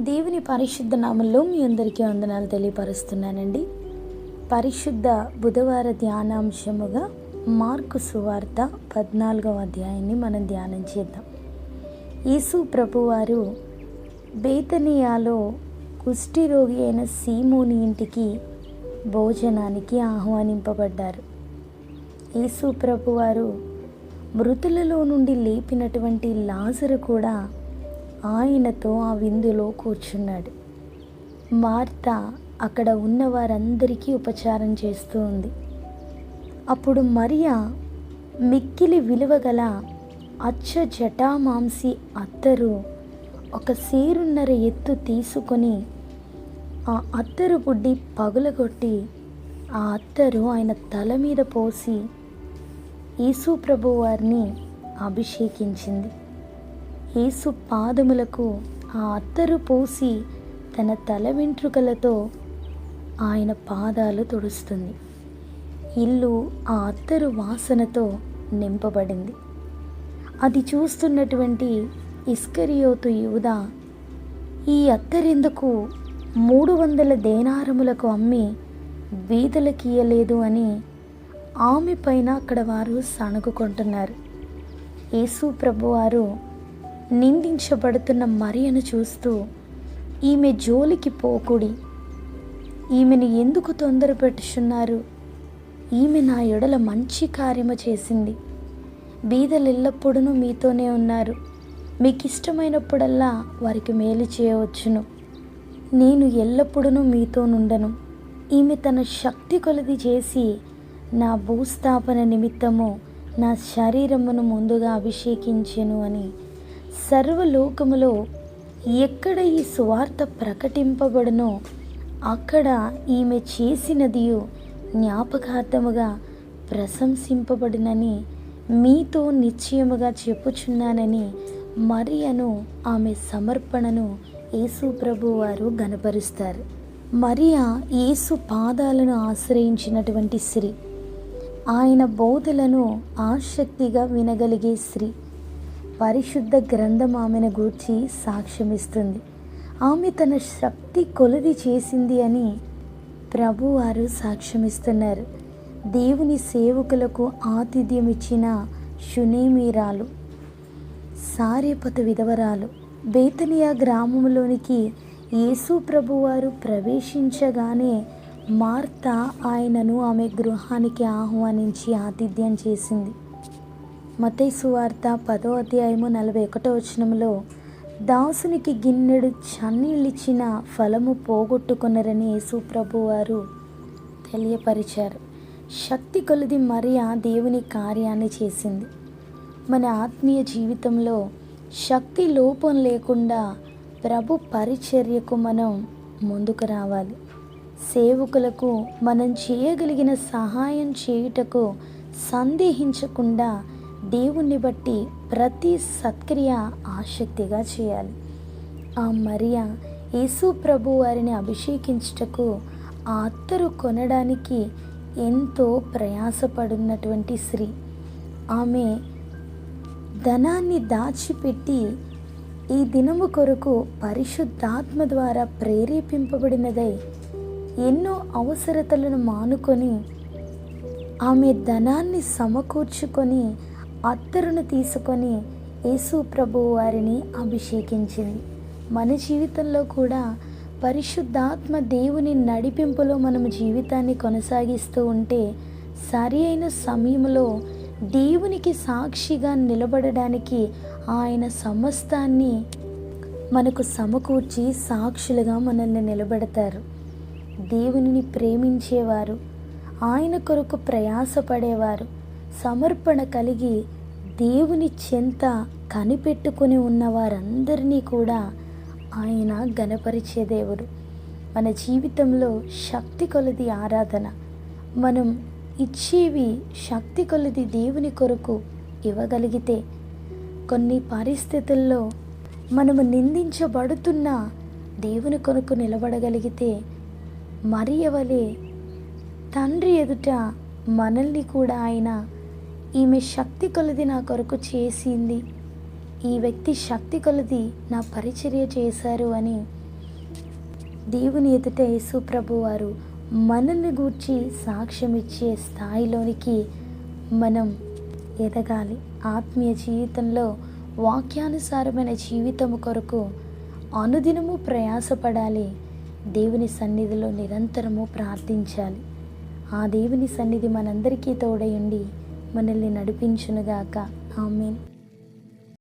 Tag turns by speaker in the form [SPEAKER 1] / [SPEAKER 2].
[SPEAKER 1] దేవుని పరిశుద్ధ నామంలో మీ అందరికీ వందనాలు తెలియపరుస్తున్నానండి. పరిశుద్ధ బుధవార ధ్యానాంశముగా మార్కు సువార్త పద్నాలుగవ అధ్యాయాన్ని మనం ధ్యానం చేద్దాం. యేసు ప్రభువారు బేతనియాలో కుష్ఠిరోగి అయిన సీమోని ఇంటికి భోజనానికి ఆహ్వానింపబడ్డారు. యేసు ప్రభువారు మృతులలో నుండి లేపినటువంటి లాజరు కూడా ఆయనతో ఆ విందులో కూర్చున్నాడు. మార్త అక్కడ ఉన్న వారందరికీ ఉపచారం చేస్తూ ఉంది. అప్పుడు మరియా మిక్కిలి విలువ గల అచ్చ జటామాంసి అత్తరు ఒక సేరున్నర ఎత్తు తీసుకొని ఆ అత్తరు బుడ్డి పగులగొట్టి ఆ అత్తరు ఆయన తల మీద పోసి యేసు ప్రభు వారిని అభిషేకించింది. యేసు పాదములకు ఆ అత్తరు పోసి తన తల వెంట్రుకలతో ఆయన పాదాలు తుడుస్తుంది. ఇల్లు ఆ అత్తరు వాసనతో నింపబడింది. అది చూస్తున్నటువంటి ఇస్కరియోతు యువద ఈ అత్తరెందుకు మూడు వందల దేనారములకు అమ్మి బీదలకియలేదు అని ఆమె పైన అక్కడ వారు సణుగుకుంటున్నారు. యేసు ప్రభువారు నిందించబడుతున్న మరియను చూస్తూ ఈమె జోలికి పోకుడి. ఈమెను ఎందుకు తొందర పెట్టుచున్నారు? ఈమె నా ఎడల మంచి కార్యము చేసింది. బీదలు ఎల్లప్పుడూ మీతోనే ఉన్నారు. మీకు ఇష్టమైనప్పుడల్లా వారికి మేలు చేయవచ్చును. నేను ఎల్లప్పుడూ మీతో నుండను ఈమె తన శక్తి కొలది చేసి నా భూస్థాపన నిమిత్తము నా శరీరమును ముందుగా అభిషేకించెను అని సర్వలోకములో ఎక్కడ ఈ సువార్త ప్రకటింపబడునో అక్కడ ఈమె చేసినదియు జ్ఞాపకార్థముగా ప్రశంసింపబడినని మీతో నిశ్చయముగా చెప్పుచున్నానని మరియను ఆమె సమర్పణను యేసు ప్రభు వారు గనపరుస్తారు. మరియా యేసు పాదాలను ఆశ్రయించినటువంటి స్త్రీ. ఆయన బోధలను ఆసక్తిగా వినగలిగే స్త్రీ. పరిశుద్ధ గ్రంథం ఆమెను గూర్చి సాక్ష్యమిస్తుంది. ఆమె తన శక్తి కొలది చేసింది అని ప్రభువారు సాక్ష్యమిస్తున్నారు. దేవుని సేవకులకు ఆతిథ్యం ఇచ్చిన షునేమీరాలు సారేపత విధవరాలు బేతనియా గ్రామంలోనికి యేసు ప్రభువారు ప్రవేశించగానే మార్త ఆయనను ఆమె గృహానికి ఆహ్వానించి ఆతిథ్యం చేసింది. మతై సువార్త పదో అధ్యాయము నలభై ఒకటో వచనంలో దాసునికి గిన్నెడు చన్నీళ్ళిచ్చిన ఫలము పోగొట్టుకున్నారని యేసు ప్రభువారు తెలియపరిచారు. శక్తి కొలది మరియా దేవుని కార్యాన్ని చేసింది. మన ఆత్మీయ జీవితంలో శక్తి లోపం లేకుండా ప్రభు పరిచర్యకు మనం ముందుకు రావాలి. సేవకులకు మనం చేయగలిగిన సహాయం చేయుటకు సందేహించకుండా దేవుణ్ణి బట్టి ప్రతి సత్క్రియ ఆసక్తిగా చేయాలి. ఆ మరియా యేసు ప్రభు వారిని అభిషేకించుటకు ఆ అత్తరు కొనడానికి ఎంతో ప్రయాసపడున్నటువంటి స్త్రీ. ఆమె ధనాన్ని దాచిపెట్టి ఈ దినము కొరకు పరిశుద్ధాత్మ ద్వారా ప్రేరేపింపబడినదై ఎన్నో అవసరతలను మానుకొని ఆమె ధనాన్ని సమకూర్చుకొని అత్తరును తీసుకొని యేసు ప్రభు వారిని అభిషేకించింది. మన జీవితంలో కూడా పరిశుద్ధాత్మ దేవుని నడిపింపులో మనం జీవితాన్ని కొనసాగిస్తూ ఉంటే సరి అయిన సమయంలో దేవునికి సాక్షిగా నిలబడడానికి ఆయన సమస్తాన్ని మనకు సమకూర్చి సాక్షులుగా మనల్ని నిలబెడతారు. దేవునిని ప్రేమించేవారు ఆయన కొరకు ప్రయాసపడేవారు సమర్పణ కలిగి దేవుని చెంత కనిపెట్టుకుని ఉన్న వారందరినీ కూడా ఆయన గణపరిచే దేవుడు. మన జీవితంలో శక్తి కొలది ఆరాధన. మనం ఇచ్చేవి శక్తి కొలది దేవుని కొరకు ఇవ్వగలిగితే కొన్ని పరిస్థితుల్లో మనము నిందించబడుతున్న దేవుని కొరకు నిలబడగలిగితే మరియవలే తండ్రి ఎదుట మనల్ని కూడా ఆయన ఈమె శక్తి కొలది నా కొరకు చేసింది. ఈ వ్యక్తి శక్తి కొలది నా పరిచర్య చేశారు అని దేవుని ఎదుట యేసుప్రభు వారు మనల్ని గూర్చి సాక్ష్యం ఇచ్చే స్థాయిలోనికి మనం ఎదగాలి. ఆత్మీయ జీవితంలో వాక్యానుసారమైన జీవితం కొరకు అనుదినము ప్రయాసపడాలి. దేవుని సన్నిధిలో నిరంతరము ప్రార్థించాలి. ఆ దేవుని సన్నిధి మనందరికీ తోడయుండి మనల్ని నడిపించునుగాక. ఆమెన్.